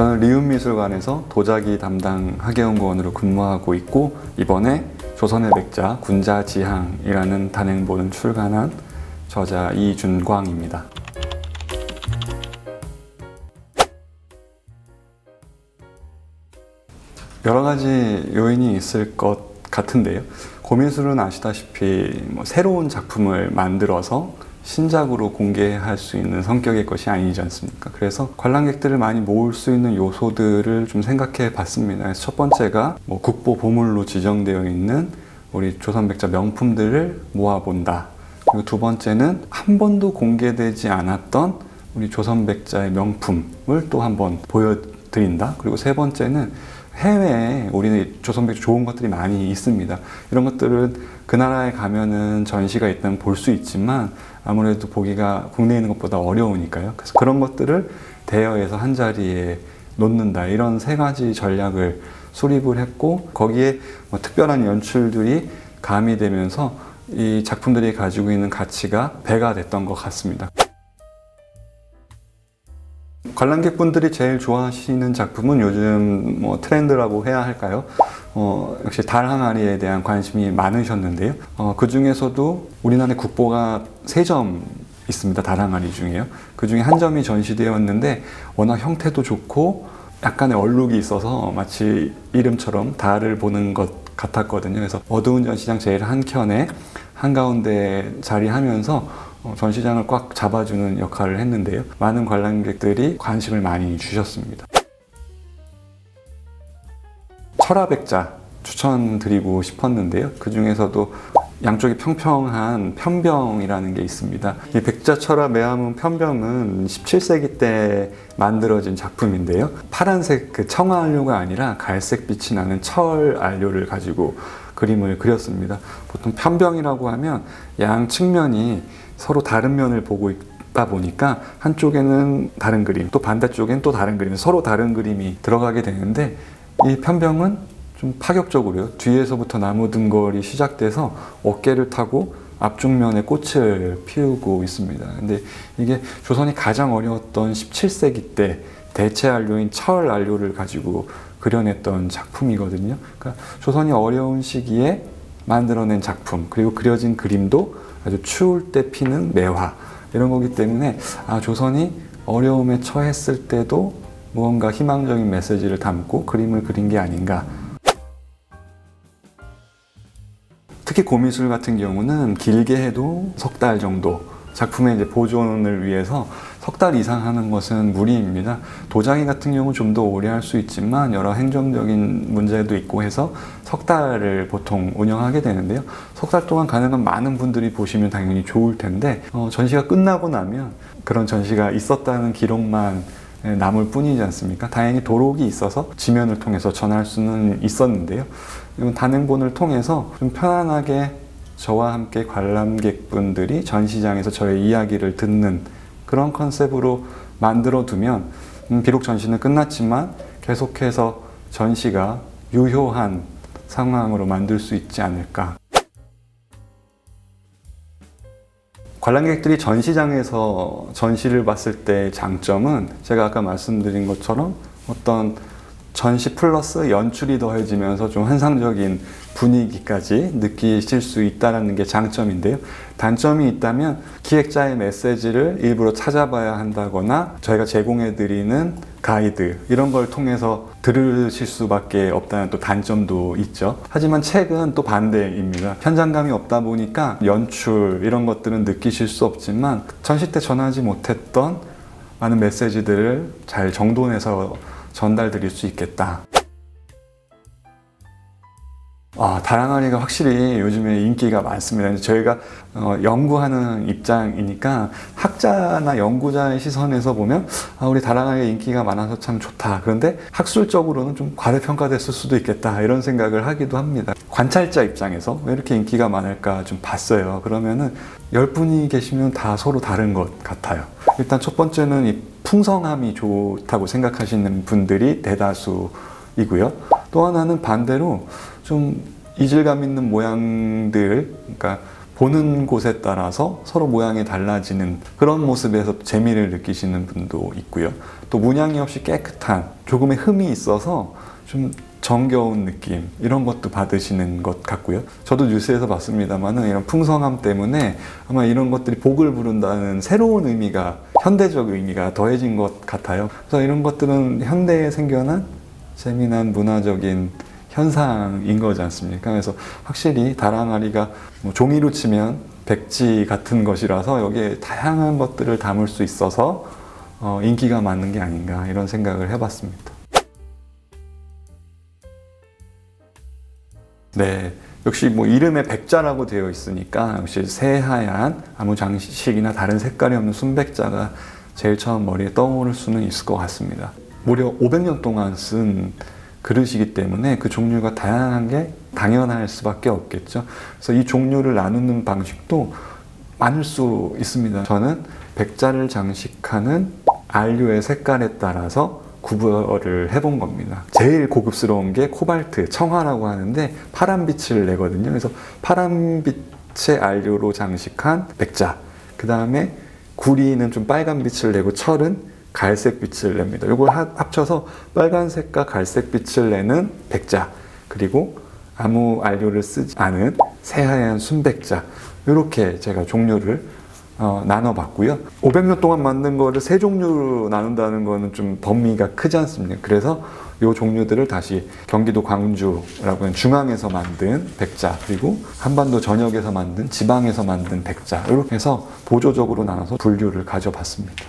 저는 리움미술관에서 도자기 담당 학예연구원으로 근무하고 있고 이번에 조선의 백자 군자지향이라는 단행본을 출간한 저자 이준광입니다. 여러 가지 요인이 있을 것 같은데요. 고미술은 아시다시피 뭐 새로운 작품을 만들어서 신작으로 공개할 수 있는 성격의 것이 아니지 않습니까? 그래서 관람객들을 많이 모을 수 있는 요소들을 좀 생각해 봤습니다. 첫 번째가 뭐 국보 보물로 지정되어 있는 우리 조선백자 명품들을 모아본다. 그리고 두 번째는 한 번도 공개되지 않았던 우리 조선백자의 명품을 또 한 번 보여드린다. 그리고 세 번째는 해외에 우리 조선백자 좋은 것들이 많이 있습니다. 이런 것들은 그 나라에 가면은 전시가 있다면 볼수 있지만 아무래도 보기가 국내에 있는 것보다 어려우니까요. 그래서 그런 것들을 대여해서 한 자리에 놓는다. 이런 세 가지 전략을 수립을 했고 거기에 뭐 특별한 연출들이 가미되면서 이 작품들이 가지고 있는 가치가 배가 됐던 것 같습니다. 관람객분들이 제일 좋아하시는 작품은 요즘 뭐 트렌드라고 해야 할까요? 어, 역시 달 항아리에 대한 관심이 많으셨는데요. 어, 그 중에서도 우리나라의 국보가 세 점 있습니다. 달 항아리 중에요. 그 중에 한 점이 전시되었는데 워낙 형태도 좋고 약간의 얼룩이 있어서 마치 이름처럼 달을 보는 것 같았거든요. 그래서 어두운 전시장 제일 한켠에 한가운데 자리하면서 어, 전시장을 꽉 잡아주는 역할을 했는데요. 많은 관람객들이 관심을 많이 주셨습니다. 철화백자 추천드리고 싶었는데요. 그 중에서도 양쪽이 평평한 편병이라는 게 있습니다. 이 백자 철화 매화문 편병은 17세기 때 만들어진 작품인데요. 파란색 그 청아알료가 아니라 갈색 빛이 나는 철 알료를 가지고 그림을 그렸습니다. 보통 편병이라고 하면 양 측면이 서로 다른 면을 보고 있다 보니까 한쪽에는 다른 그림, 또 반대쪽엔 또 다른 그림, 서로 다른 그림이 들어가게 되는데 이 편병은 좀 파격적으로요. 뒤에서부터 나무 등걸이 시작돼서 어깨를 타고 앞쪽면에 꽃을 피우고 있습니다. 근데 이게 조선이 가장 어려웠던 17세기 때 대체 안료인 철 안료를 가지고 그려냈던 작품이거든요. 그러니까 조선이 어려운 시기에 만들어낸 작품 그리고 그려진 그림도 아주 추울 때 피는 매화 이런 거기 때문에 아 조선이 어려움에 처했을 때도 무언가 희망적인 메시지를 담고 그림을 그린 게 아닌가. 특히 고미술 같은 경우는 길게 해도 석 달 정도 작품의 이제 보존을 위해서 석 달 이상 하는 것은 무리입니다. 도자기 같은 경우 좀 더 오래 할 수 있지만 여러 행정적인 문제도 있고 해서 석 달을 보통 운영하게 되는데요. 석 달 동안 가능한 많은 분들이 보시면 당연히 좋을 텐데 어, 전시가 끝나고 나면 그런 전시가 있었다는 기록만 남을 뿐이지 않습니까? 다행히 도록이 있어서 지면을 통해서 전할 수는 있었는데요. 이건 단행본을 통해서 좀 편안하게 저와 함께 관람객분들이 전시장에서 저의 이야기를 듣는 그런 컨셉으로 만들어 두면 음, 비록 전시는 끝났지만 계속해서 전시가 유효한 상황으로 만들 수 있지 않을까. 관람객들이 전시장에서 전시를 봤을 때 장점은 제가 아까 말씀드린 것처럼 어떤 전시 플러스 연출이 더해지면서 좀 환상적인 분위기까지 느끼실 수 있다는 게 장점인데요. 단점이 있다면 기획자의 메시지를 일부러 찾아봐야 한다거나 저희가 제공해드리는 가이드 이런 걸 통해서 들으실 수밖에 없다는 또 단점도 있죠. 하지만 책은 또 반대입니다. 현장감이 없다 보니까 연출 이런 것들은 느끼실 수 없지만 전시 때 전하지 못했던 많은 메시지들을 잘 정돈해서 전달 드릴 수 있겠다. 아, 다랑아리가 확실히 요즘에 인기가 많습니다. 저희가 어, 연구하는 입장이니까 학자나 연구자의 시선에서 보면 아, 우리 다랑아리가 인기가 많아서 참 좋다. 그런데 학술적으로는 좀 과대평가됐을 수도 있겠다. 이런 생각을 하기도 합니다. 관찰자 입장에서 왜 이렇게 인기가 많을까 좀 봤어요. 그러면은 열 분이 계시면 다 서로 다른 것 같아요. 일단 첫 번째는 이 풍성함이 좋다고 생각하시는 분들이 대다수이고요. 또 하나는 반대로 좀 이질감 있는 모양들, 그러니까 보는 곳에 따라서 서로 모양이 달라지는 그런 모습에서 재미를 느끼시는 분도 있고요. 또 문양이 없이 깨끗한 조금의 흠이 있어서 좀 정겨운 느낌 이런 것도 받으시는 것 같고요. 저도 뉴스에서 봤습니다만은 이런 풍성함 때문에 아마 이런 것들이 복을 부른다는 새로운 의미가 현대적 의미가 더해진 것 같아요. 그래서 이런 것들은 현대에 생겨난 재미난 문화적인 현상인 거지 않습니까? 그래서 확실히 다랑아리가 뭐 종이로 치면 백지 같은 것이라서 여기에 다양한 것들을 담을 수 있어서 어, 인기가 많은 게 아닌가 이런 생각을 해봤습니다. 네. 역시 뭐 이름에 백자라고 되어 있으니까 역시 새하얀 아무 장식이나 다른 색깔이 없는 순백자가 제일 처음 머리에 떠오를 수는 있을 것 같습니다. 무려 500년 동안 쓴 그릇이기 때문에 그 종류가 다양한 게 당연할 수밖에 없겠죠. 그래서 이 종류를 나누는 방식도 많을 수 있습니다. 저는 백자를 장식하는 안료의 색깔에 따라서 구별을 해본 겁니다. 제일 고급스러운 게 코발트, 청화라고 하는데 파란 빛을 내거든요. 그래서 파란 빛의 안료로 장식한 백자. 그 다음에 구리는 좀 빨간 빛을 내고 철은 갈색 빛을 냅니다. 이걸 합쳐서 빨간색과 갈색 빛을 내는 백자. 그리고 아무 안료를 쓰지 않은 새하얀 순백자. 이렇게 제가 종류를 어, 나눠봤고요. 500년 동안 만든 거를 세 종류로 나눈다는 거는 좀 범위가 크지 않습니까? 그래서 이 종류들을 다시 경기도 광주라고 하는 중앙에서 만든 백자 그리고 한반도 전역에서 만든 지방에서 만든 백자 이렇게 해서 보조적으로 나눠서 분류를 가져봤습니다.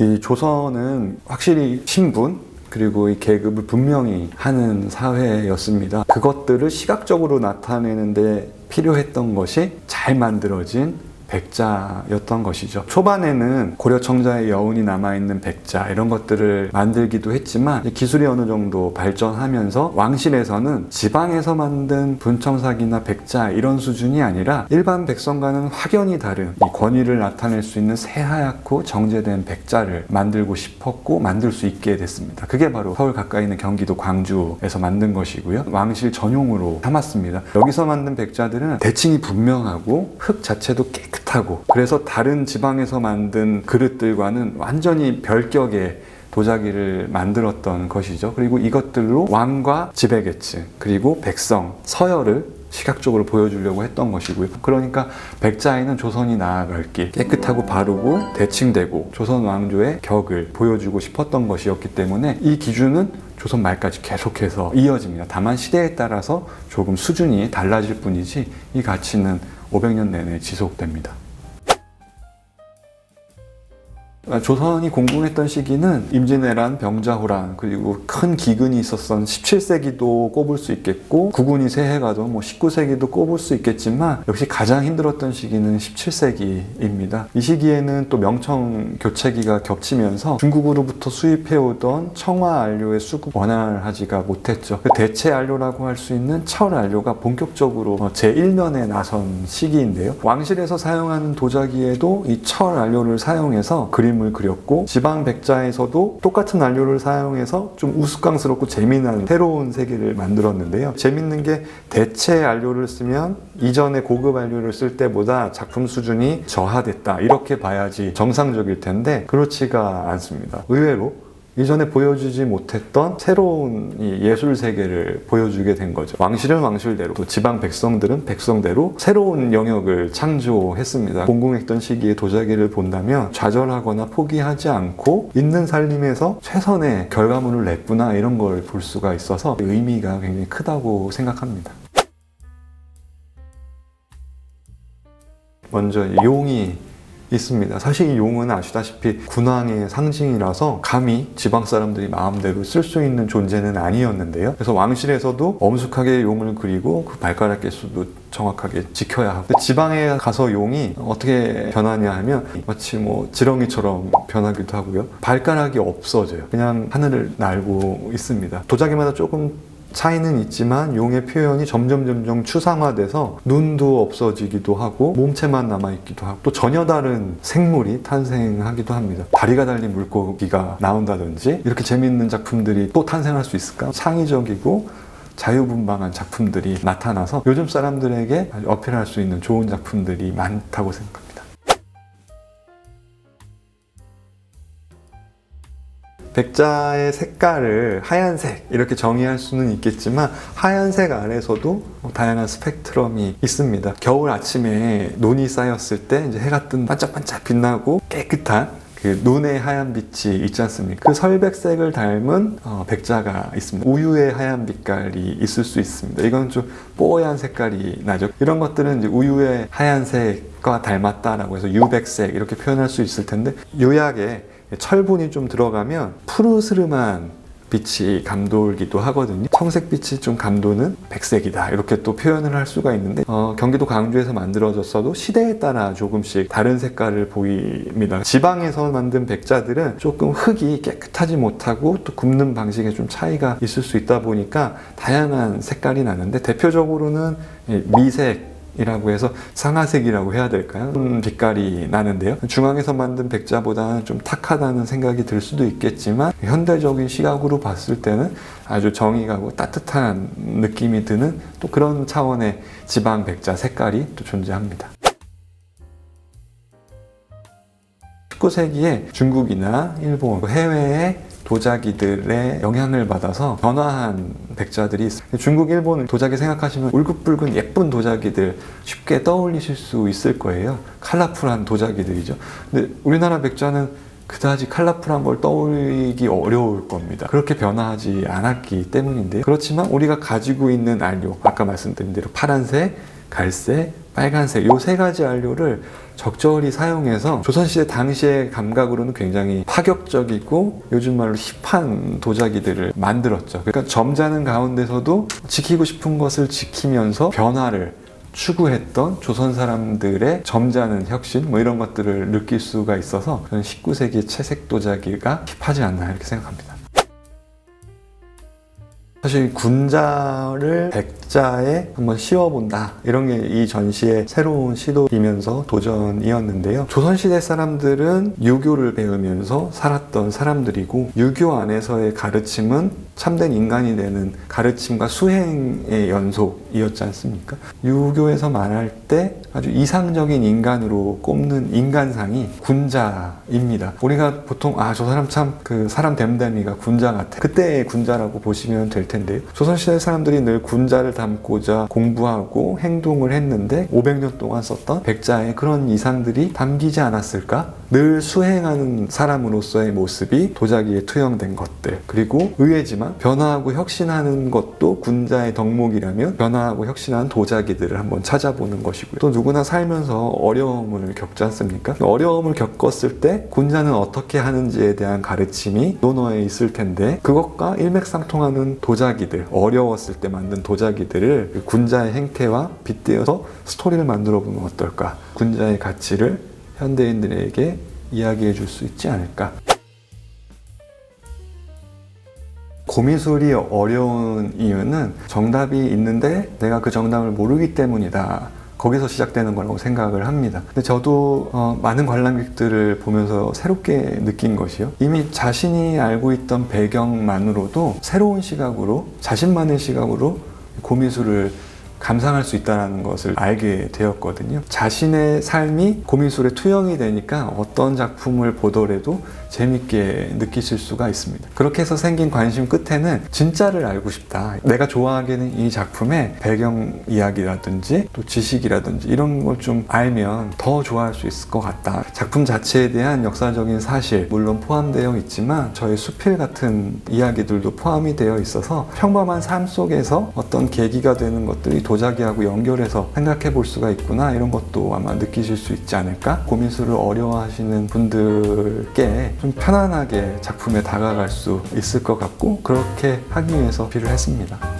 이 조선은 확실히 신분 그리고 이 계급을 분명히 하는 사회였습니다. 그것들을 시각적으로 나타내는데 필요했던 것이 잘 만들어진 백자였던 것이죠. 초반에는 고려 청자의 여운이 남아있는 백자 이런 것들을 만들기도 했지만 기술이 어느 정도 발전하면서 왕실에서는 지방에서 만든 분청삭이나 백자 이런 수준이 아니라 일반 백성과는 확연히 다른 이 권위를 나타낼 수 있는 새하얗고 정제된 백자를 만들고 싶었고 만들 수 있게 됐습니다. 그게 바로 서울 가까이 있는 경기도 광주에서 만든 것이고요. 왕실 전용으로 삼았습니다. 여기서 만든 백자들은 대칭이 분명하고 흙 자체도 깨끗 깨끗하고 그래서 다른 지방에서 만든 그릇들과는 완전히 별격의 도자기를 만들었던 것이죠. 그리고 이것들로 왕과 지배계층 그리고 백성 서열을 시각적으로 보여주려고 했던 것이고요. 그러니까 백자에는 조선이 나아갈 길 깨끗하고 바르고 대칭되고 조선 왕조의 격을 보여주고 싶었던 것이었기 때문에 이 기준은 조선 말까지 계속해서 이어집니다. 다만 시대에 따라서 조금 수준이 달라질 뿐이지 이 가치는 500년 내내 지속됩니다. 조선이 공공했던 시기는 임진왜란, 병자호란 그리고 큰 기근이 있었던 17세기도 꼽을 수 있겠고 구군이 새해가도 뭐 19세기도 꼽을 수 있겠지만 역시 가장 힘들었던 시기는 17세기입니다. 이 시기에는 또 명청 교체기가 겹치면서 중국으로부터 수입해오던 청화 안료의 수급 원활하지가 못했죠. 그 대체 안료라고 할 수 있는 철 안료가 본격적으로 제1년에 나선 시기인데요. 왕실에서 사용하는 도자기에도 이 철 안료를 사용해서 그림 그림을 그렸고 지방 백자에서도 똑같은 안료를 사용해서 좀 우스꽝스럽고 재미난 새로운 세계를 만들었는데요. 재밌는 게 대체 안료를 쓰면 이전의 고급 안료를 쓸 때보다 작품 수준이 저하됐다 이렇게 봐야지 정상적일 텐데 그렇지가 않습니다. 의외로 이전에 보여주지 못했던 새로운 예술 세계를 보여주게 된 거죠. 왕실은 왕실대로, 또 지방 백성들은 백성대로 새로운 영역을 창조했습니다. 공공했던 시기에 도자기를 본다면 좌절하거나 포기하지 않고 있는 살림에서 최선의 결과물을 냈구나 이런 걸 볼 수가 있어서 의미가 굉장히 크다고 생각합니다. 먼저 용이 있습니다. 사실 이 용은 아시다시피 군왕의 상징이라서 감히 지방 사람들이 마음대로 쓸 수 있는 존재는 아니었는데요. 그래서 왕실에서도 엄숙하게 용을 그리고 그 발가락 개수도 정확하게 지켜야 하고 지방에 가서 용이 어떻게 변하냐 하면 마치 뭐 지렁이처럼 변하기도 하고요. 발가락이 없어져요. 그냥 하늘을 날고 있습니다. 도자기마다 조금 차이는 있지만 용의 표현이 점점 점점 추상화돼서 눈도 없어지기도 하고 몸체만 남아있기도 하고 또 전혀 다른 생물이 탄생하기도 합니다. 다리가 달린 물고기가 나온다든지 이렇게 재미있는 작품들이 또 탄생할 수 있을까? 창의적이고 자유분방한 작품들이 나타나서 요즘 사람들에게 어필할 수 있는 좋은 작품들이 많다고 생각합니다. 백자의 색깔을 하얀색 이렇게 정의할 수는 있겠지만 하얀색 안에서도 뭐 다양한 스펙트럼이 있습니다. 겨울 아침에 눈이 쌓였을 때 이제 해가 뜬 반짝반짝 빛나고 깨끗한 그 눈의 하얀 빛이 있지 않습니까? 그 설백색을 닮은 어, 백자가 있습니다. 우유의 하얀 빛깔이 있을 수 있습니다. 이건 좀 뽀얀 색깔이 나죠. 이런 것들은 이제 우유의 하얀색과 닮았다라고 해서 유백색 이렇게 표현할 수 있을 텐데 요약에 철분이 좀 들어가면 푸르스름한 빛이 감돌기도 하거든요. 청색빛이 좀 감도는 백색이다. 이렇게 또 표현을 할 수가 있는데 어, 경기도 광주에서 만들어졌어도 시대에 따라 조금씩 다른 색깔을 보입니다. 지방에서 만든 백자들은 조금 흙이 깨끗하지 못하고 또 굽는 방식에 좀 차이가 있을 수 있다 보니까 다양한 색깔이 나는데 대표적으로는 이 미색 이라고 해서 상아색이라고 해야 될까요? 음, 빛깔이 나는데요. 중앙에서 만든 백자보다는 좀 탁하다는 생각이 들 수도 있겠지만 현대적인 시각으로 봤을 때는 아주 정이 가고 따뜻한 느낌이 드는 또 그런 차원의 지방 백자 색깔이 또 존재합니다. 19세기에 중국이나 일본, 해외의 도자기들의 영향을 받아서 변화한 백자들이 있어요. 중국, 일본 도자기 생각하시면 울긋불긋 예쁜 도자기들 쉽게 떠올리실 수 있을 거예요. 컬러풀한 도자기들이죠. 근데 우리나라 백자는 그다지 컬러풀한 걸 떠올리기 어려울 겁니다. 그렇게 변화하지 않았기 때문인데요. 그렇지만 우리가 가지고 있는 안료, 아까 말씀드린 대로 파란색, 갈색, 빨간색 이세 가지 안료를 적절히 사용해서 조선시대 당시의 감각으로는 굉장히 파격적이고 요즘 말로 힙한 도자기들을 만들었죠. 그러니까 점잖은 가운데서도 지키고 싶은 것을 지키면서 변화를 추구했던 조선 사람들의 점잖은 혁신 뭐 이런 것들을 느낄 수가 있어서 저는 19세기 채색 도자기가 힙하지 않나 이렇게 생각합니다. 사실 군자를 백자에 한번 씌워본다 이런 게 이 전시의 새로운 시도이면서 도전이었는데요. 조선시대 사람들은 유교를 배우면서 살았던 사람들이고 유교 안에서의 가르침은 참된 인간이 되는 가르침과 수행의 연속이었지 않습니까? 유교에서 말할 때 아주 이상적인 인간으로 꼽는 인간상이 군자입니다. 우리가 보통 아 저 사람 참 그 사람 됨됨이가 군자 같아. 그때의 군자라고 보시면 될 텐데요. 조선시대 사람들이 늘 군자를 담고자 공부하고 행동을 했는데 500년 동안 썼던 백자의 그런 이상들이 담기지 않았을까? 늘 수행하는 사람으로서의 모습이 도자기에 투영된 것들 그리고 의외지만 변화하고 혁신하는 것도 군자의 덕목이라면 변화하고 혁신하는 도자기들을 한번 찾아보는 것이고요. 또 누구나 살면서 어려움을 겪지 않습니까? 어려움을 겪었을 때 군자는 어떻게 하는지에 대한 가르침이 논어에 있을 텐데 그것과 일맥상통하는 도자기들 어려웠을 때 만든 도자기들을 그 군자의 행태와 빗대어서 스토리를 만들어 보면 어떨까? 군자의 가치를 현대인들에게 이야기해 줄 수 있지 않을까. 고미술이 어려운 이유는 정답이 있는데 내가 그 정답을 모르기 때문이다. 거기서 시작되는 거라고 생각을 합니다. 근데 저도 어, 많은 관람객들을 보면서 새롭게 느낀 것이요. 이미 자신이 알고 있던 배경만으로도 새로운 시각으로, 자신만의 시각으로 고미술을 감상할 수 있다는 것을 알게 되었거든요. 자신의 삶이 고민술에 투영이 되니까 어떤 작품을 보더라도 재밌게 느끼실 수가 있습니다. 그렇게 해서 생긴 관심 끝에는 진짜를 알고 싶다. 내가 좋아하기는 이 작품의 배경 이야기라든지 또 지식이라든지 이런 걸 좀 알면 더 좋아할 수 있을 것 같다. 작품 자체에 대한 역사적인 사실 물론 포함되어 있지만 저의 수필 같은 이야기들도 포함이 되어 있어서 평범한 삶 속에서 어떤 계기가 되는 것들이 도자기하고 연결해서 생각해 볼 수가 있구나 이런 것도 아마 느끼실 수 있지 않을까 고민술을 어려워하시는 분들께 좀 편안하게 작품에 다가갈 수 있을 것 같고 그렇게 하기 위해서 필을 했습니다.